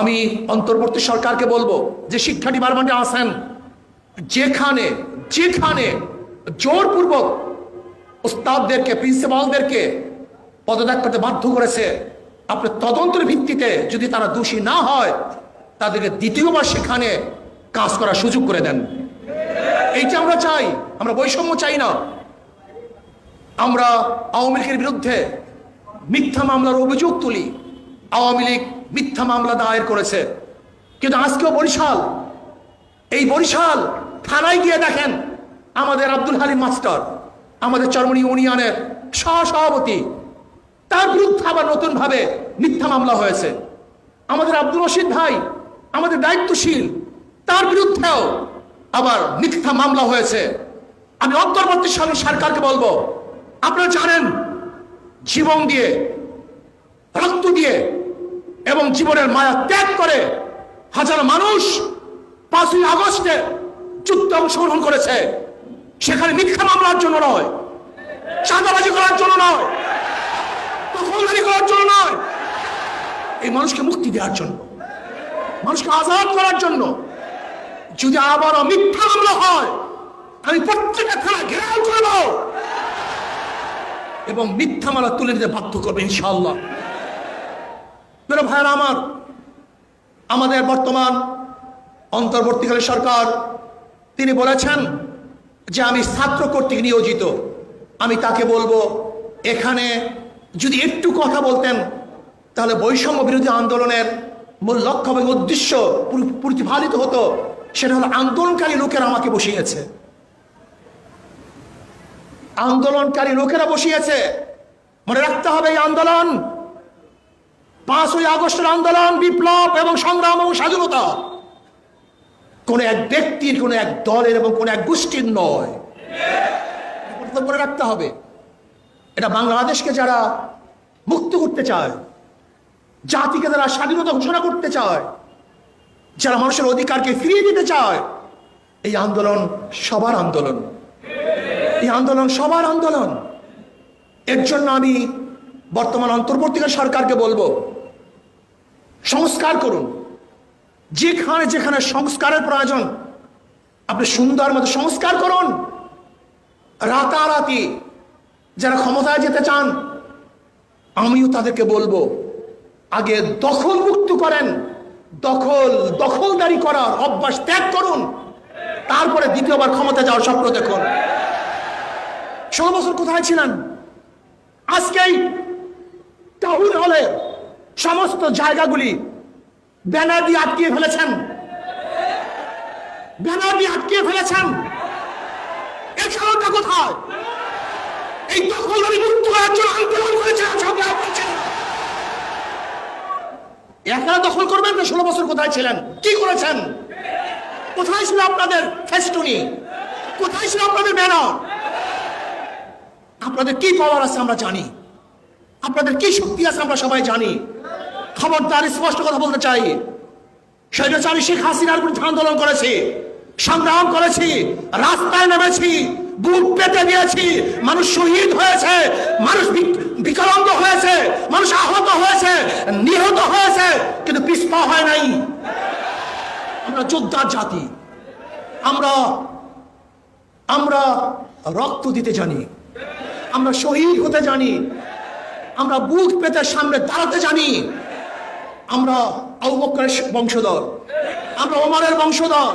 আমি অন্তর্বর্তী সরকারকে বলব যে শিক্ষা ডিপার্টমেন্টে আসেন যেখানে যেখানে জোরপূর্বক ওস্তাদদেরকে প্রিন্সিপালদেরকে পদত্যাগ করতে বাধ্য করেছে, আপনার তদন্তের ভিত্তিতে যদি তারা দোষী না হয়, তাদেরকে দ্বিতীয়বার সেখানে কাজ করার সুযোগ করে দেন। এইটা আমরা চাই, আমরা বৈষম্য চাই না। আমরা আওয়ামী লীগের বিরুদ্ধে মিথ্যা মামলার অভিযোগ তুলি। আওয়ামী লীগ মিথ্যা মামলা দায়ের করেছে। কিন্তু আজকেও বরিশাল, এই বরিশাল থানায় গিয়ে দেখেন আমাদের আব্দুল হালিম মাস্টার, আমাদের চরমনি ইউনিয়নের সহসভাপতি, তার বিরুদ্ধে আবার নতুনভাবে মিথ্যা মামলা হয়েছে। আমাদের আব্দুল রশিদ ভাই, আমাদের দায়িত্বশীল, তার বিরুদ্ধেও আবার মিথ্যা মামলা হয়েছে। আমি অন্তর্বর্তী সরকার- সরকারকে বলব, আপনারা জানেন, জীবন দিয়ে, রক্ত দিয়ে এবং জীবনের মায়া ত্যাগ করে হাজার মানুষ পাঁচই আগস্টে যুদ্ধে অংশগ্রহণ করেছে। সেখানে মিথ্যা মামলার জন্য নয়, চাঁদাবাজি করার জন্য নয় করার জন্য নয়। এই মানুষকে মুক্তি দেওয়ার জন্য, মানুষকে আজাদ করার জন্য যদি আবারও মিথ্যা মামলা হয় আমি প্রত্যেকটা থানা ঘেরাও এবং মিথ্যা মামলা তুলে দিতে বাধ্য করবে ইনশাআল্লাহ। মেরে ভাইয়েরা আমার, আমাদের বর্তমান অন্তর্বর্তীকালে সরকার, তিনি বলেছেন যে আমি ছাত্র কর্তৃক নিয়োজিত। আমি তাকে বলব, এখানে যদি একটু কথা বলতেন, তাহলে বৈষম্য বিরোধী আন্দোলনের মূল লক্ষ্য এবং উদ্দেশ্য পুরো- প্রতিফলিত হতো, সেটা হলো আন্দোলনকারী লোকেরা আমাকে বসিয়েছে। আন্দোলনকারী লোকেরা বসিয়েছে। মনে রাখতে হবে এই আন্দোলন। পাঁচই আগস্টের আন্দোলন, বিপ্লব এবং সংগ্রাম এবং স্বাধীনতা। কোন এক ব্যক্তির, কোন এক দলের এবং কোন এক গোষ্ঠীর নয়। মনে রাখতে হবে। এটা বাংলাদেশকে যারা মুক্ত করতে চায়, জাতিকে যারা স্বাধীনতা ঘোষণা করতে চায়, যারা মানুষের অধিকারকে ফিরিয়ে দিতে চায়, এই আন্দোলন সবার আন্দোলন। এই আন্দোলন সবার আন্দোলন। এর জন্য আমি বর্তমান অন্তর্বর্তীকাল সরকারকে বলব সংস্কার করুন। যেখানে যেখানে সংস্কারের প্রয়োজন, আপনি সুন্দর মতো সংস্কার করুন। রাতারাতি যারা ক্ষমতায় যেতে চান, আমিও তাদেরকে বলব, আগে দখল মুক্ত করেন। দখল, দখলদারি করার অভ্যাস ত্যাগ করুন। তারপরে দ্বিতীয়বার ক্ষমতা যাওয়ার স্বপ্ন দেখুন। ষোলো বছর কোথায় ছিলেন? আজকেই টাউন হলে সমস্ত জায়গাগুলি ব্যানার দিয়ে আটকিয়ে ফেলেছেন। ব্যানার দিয়ে আটকিয়ে ফেলেছেন। এর কারণটা কোথায়? এই দখলদারি মুক্ত করার আন্দোলন করেছেন একা দখল করবেন না, ষোলো বছর কোথায় ছিলেন? কি করেছেন? কোথায় ছিল আপনাদের ফেস্টুনি? কোথায় ছিল আপনাদের ব্যানার? আপনাদের কি পাওয়ার আছে আমরা জানি। আপনাদের কি শক্তি আছে আমরা সবাই জানি। খবরদার, স্পষ্ট কথা বলতে চাই। স্বৈরাচারী শেখ হাসিনার বিরুদ্ধে আন্দোলন করেছি, সংগ্রাম করেছি, রাস্তায় নেমেছি, বুক পেতে দিয়েছি মানুষ শহীদ হয়েছে, মানুষ বিকলাঙ্গ হয়েছে, মানুষ আহত হয়েছে, নিহত হয়েছে, কিন্তু পিছপা হয় নাই। আমরা যোদ্ধার জাতি, আমরা আমরা রক্ত দিতে জানি, আমরা শহীদ হতে জানি, আমরা বুক পেতে সামনে দাঁড়াতে জানি। আমরা আবু বংশধর। আমরা ওমরের বংশধর।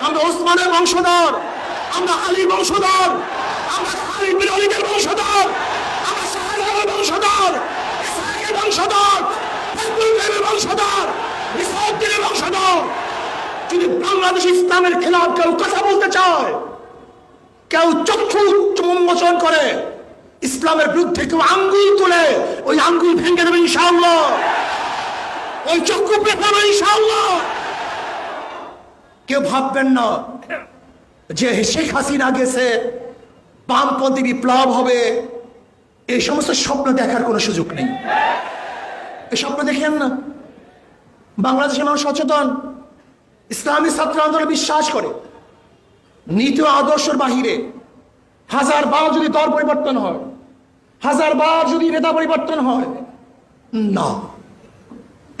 আমরা ওসমানের বংশধর। আমরা আলী বংশধর। আমরা বংশধর। আমরা বংশধর। বংশধর। ইসলামের কেউ কথা বলতে চায়, কেউ উন্মোচন করে, ইসলামের বিরুদ্ধে কেউ আঙ্গুল তুলে, ওই আঙ্গুল ভেঙে দেবে ইনশাআল্লাহ। ওই চক্ষু পেপাবে ইনশাআল্লাহ। কেউ ভাববেন না যে শেখ হাসিনা গেছে, বামপন্থী বিপ্লব হবে। এই সমস্ত স্বপ্ন দেখার কোনো সুযোগ নেই। এই স্বপ্ন দেখেন না। বাংলাদেশের মানুষ সচেতন। ইসলামী ছাত্র আন্দোলনে বিশ্বাস করে। নীতি আদর্শের বাহিরে হাজার বার যদি দর পরিবর্তন হয়, হাজার বার যদি নেতা পরিবর্তন হয়, না।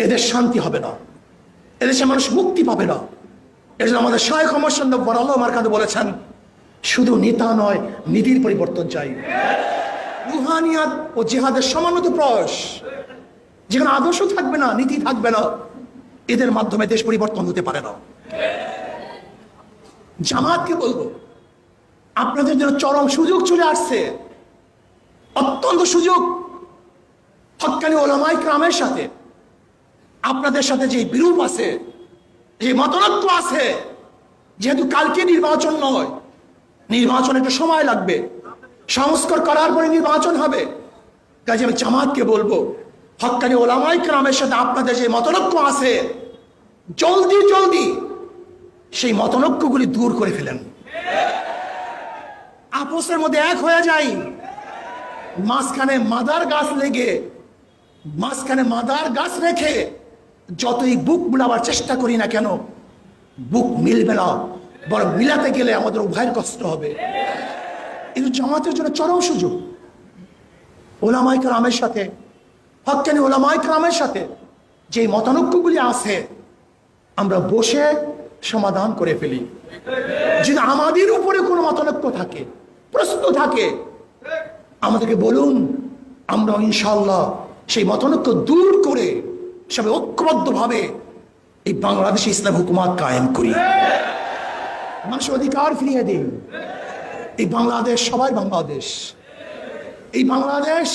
এদের শান্তি হবে না। এদেশে মানুষ মুক্তি পাবে না। এই জন্য আমাদের শায়খ অমর বরাল আমার কাছে বলেছেন, শুধু নেতা নয়, নীতির পরিবর্তন চাই। রুহানিয়াত ও জেহাদের সমানত প্রয়াস, যেখানে আদর্শ থাকবে না, নীতি থাকবে না, এদের মাধ্যমে দেশ পরিবর্তন হতে পারে না। জামাতকে বলব, আপনাদের জন্য চরম সুযোগ চলে আসছে। অত্যন্ত সুযোগ। হকানি ওলামাই ক্রামের সাথে আপনাদের সাথে যে বিরূপ আছে, যে মতনত্ব আছে, যেহেতু কালকে নির্বাচন নয়, নির্বাচন একটু সময় লাগবে। সংস্কার করার পরে নির্বাচন হবে। কাজে আমি জামাতকে বলব, হকানি ওলামাই ক্রামের সাথে আপনাদের যে মতনৈক্য আছে, জলদি জলদি সেই মতনৈক্যগুলি দূর করে ফেলেন। আপোসের মধ্যে এক হয়ে যাই। মাঝখানে মাদার গাছ লেগে, মাঝখানে মাদার গাছ রেখে যতই বুক মিলাবার চেষ্টা করি না কেন, বুক মিলবে না, বরং মিলাতে গেলে আমাদের উভয়ের কষ্ট হবে। কিন্তু জামাতের জন্য চরম সুযোগ। ওলামাই রামের সাথে হকানি ওলামাই রামের সাথে যে মতানৈক্যগুলি আছে, আমরা বসে সমাধান করে ফেলি। যদি আমাদের উপরে কোনো মতানৈক্য থাকে, প্রশ্ন থাকে, আমাদেরকে বলুন, আমরা ইনশাল্লাহ সেই মতানৈক্য দূর করে সবাই ঐক্যবদ্ধভাবে এই বাংলাদেশে ইসলাম হুকুমাত কায়েম করি। মানুষের অধিকার ফিরিয়ে দিন। এই বাংলাদেশ সবাই বাংলাদেশ। এই বাংলাদেশ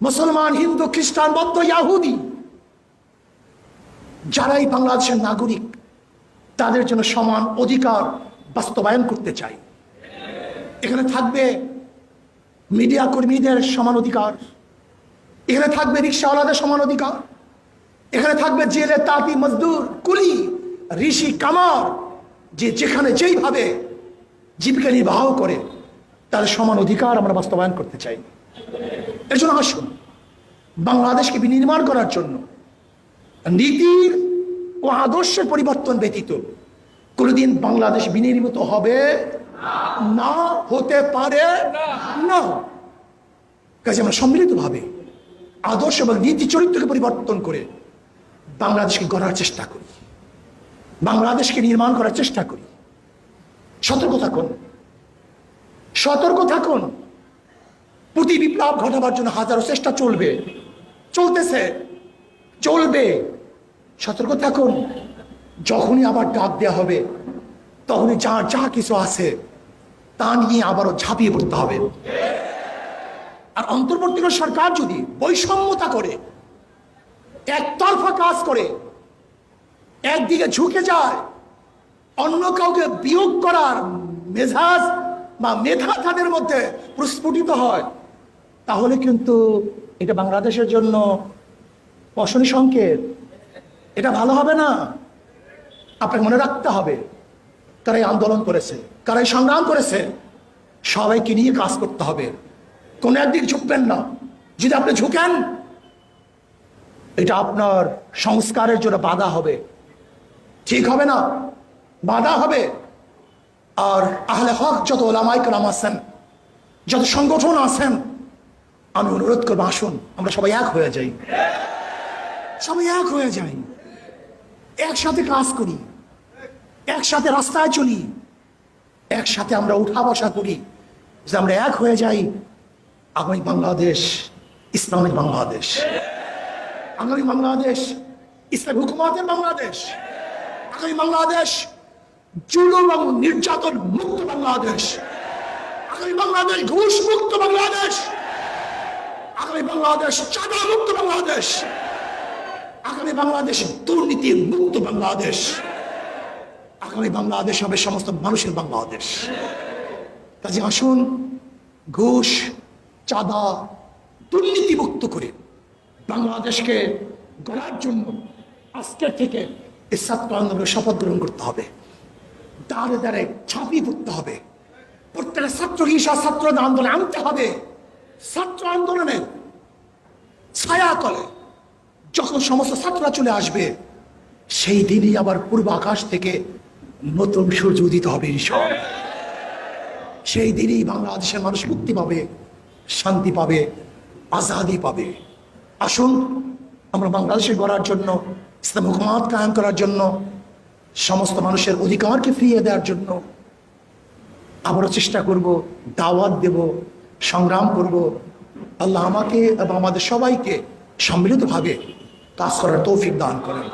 মুসলমান, হিন্দু, খ্রিস্টান, বৌদ্ধ, ইয়াহুদি যারা এই বাংলাদেশের নাগরিক, তাদের জন্য সমান অধিকার বাস্তবায়ন করতে চাই। এখানে থাকবে মিডিয়া কর্মীদের সমান অধিকার। এখানে থাকবে রিক্সাওয়ালাদের সমান অধিকার। এখানে থাকবে জেলে তাঁতি মজদুর, কুলি, ঋষি কামার, যে যেখানে যেইভাবে জীবিকা নির্বাহ করে, তার সমান অধিকার আমরা বাস্তবায়ন করতে চাই। এর জন্য আসুন, বাংলাদেশকে বিনির্মাণ করার জন্য নীতির ও আদর্শের পরিবর্তন ব্যতীত কোনোদিন বাংলাদেশ বিনির্মিত হবে না, হতে পারে না। কাজে আমরা সম্মিলিতভাবে আদর্শ এবং নীতি চরিত্রকে পরিবর্তন করে বাংলাদেশকে গড়ার চেষ্টা করি। বাংলাদেশকে নির্মাণ করার চেষ্টা করি। সতর্ক থাকুন। সতর্ক থাকুন। প্রতি বিপ্লব ঘটাবার জন্য হাজারো চেষ্টা চলবে। চলতেছে। চলবে। সতর্ক থাকুন। যখনই আবার ডাক দেওয়া হবে, তখনই যা যা কিছু আছে, তা নিয়ে আবারও ঝাঁপিয়ে পড়তে হবে। আর অন্তর্বর্তীকাল সরকার যদি বৈষম্যতা করে একতরফা কাজ করে, একদিকে ঝুঁকে যায়, অন্য কাউকে বিয়োগ করার মেজাজ বা মেধা তাদের মধ্যে প্রস্ফুটিত হয়। তাহলে কিন্তু এটা বাংলাদেশের জন্য অশনি সংকেত। এটা ভালো হবে না? আপনাকে মনে রাখতে হবে কারাই আন্দোলন করেছে কারাই সংগ্রাম করেছে, সবাইকে নিয়ে কাজ করতে হবে। কোনো একদিক ঝুঁকবেন না। যদি আপনি ঝুঁকেন এটা আপনার সংস্কারের জন্য বাধা হবে। ঠিক হবে না? বাধা হবে। আর আহলে হক যত ওলামাই কালাম আছেন, যত সংগঠন আছেন, আমি অনুরোধ করব, আসুন, আমরা সবাই এক হয়ে যাই। সবাই এক হয়ে যাই। একসাথে কাজ করি। একসাথে রাস্তায় চলি। একসাথে আমরা উঠা বসা করি। যে আমরা এক হয়ে যাই, আগামী বাংলাদেশ, ইসলামিক বাংলাদেশ। আগামী বাংলাদেশ, ইসলাম হুকুমাতের বাংলাদেশ, আগামী বাংলাদেশ, জুলুম এবং নির্যাতন মুক্ত বাংলাদেশ, আগামী বাংলাদেশ ঘুষ মুক্ত বাংলাদেশ, আগামী বাংলাদেশ চাঁদা মুক্ত বাংলাদেশ, আগামী বাংলাদেশ দুর্নীতি মুক্ত বাংলাদেশ, আগামী বাংলাদেশ হবে সমস্ত মানুষের বাংলাদেশ। কাজে আসুন, ঘুষ, চাঁদা দুর্নীতি মুক্ত করে বাংলাদেশকে গড়ার জন্য আজকের থেকে ছাত্র আন্দোলনের শপথ গ্রহণ করতে হবে। দাঁড়ে দাঁড়ে ছাপিয়ে পড়তে হবে। প্রত্যেকটা ছাত্র হিসা ছাত্র আন্দোলন আনতে হবে। ছাত্র আন্দোলনের ছায়া তলে যখন সমস্ত ছাত্ররা চলে আসবে, সেই দিনই আবার পূর্ব আকাশ থেকে নতুন সূর্য উদিত হবে ঈশ্বর সেই দিনই বাংলাদেশের মানুষ মুক্তি পাবে, শান্তি পাবে, আজাদি পাবে। আসুন, আমরা বাংলাদেশে গড়ার জন্য, ইসলাম হুকুমাত কায়েম করার জন্য, সমস্ত মানুষের অধিকারকে ফিরিয়ে দেওয়ার জন্য আবারও চেষ্টা করব, দাওয়াত দেব, সংগ্রাম করব। আল্লাহ আমাকে এবং আমাদের সবাইকে সম্মিলিতভাবে কাজ করার তৌফিক দান করেন।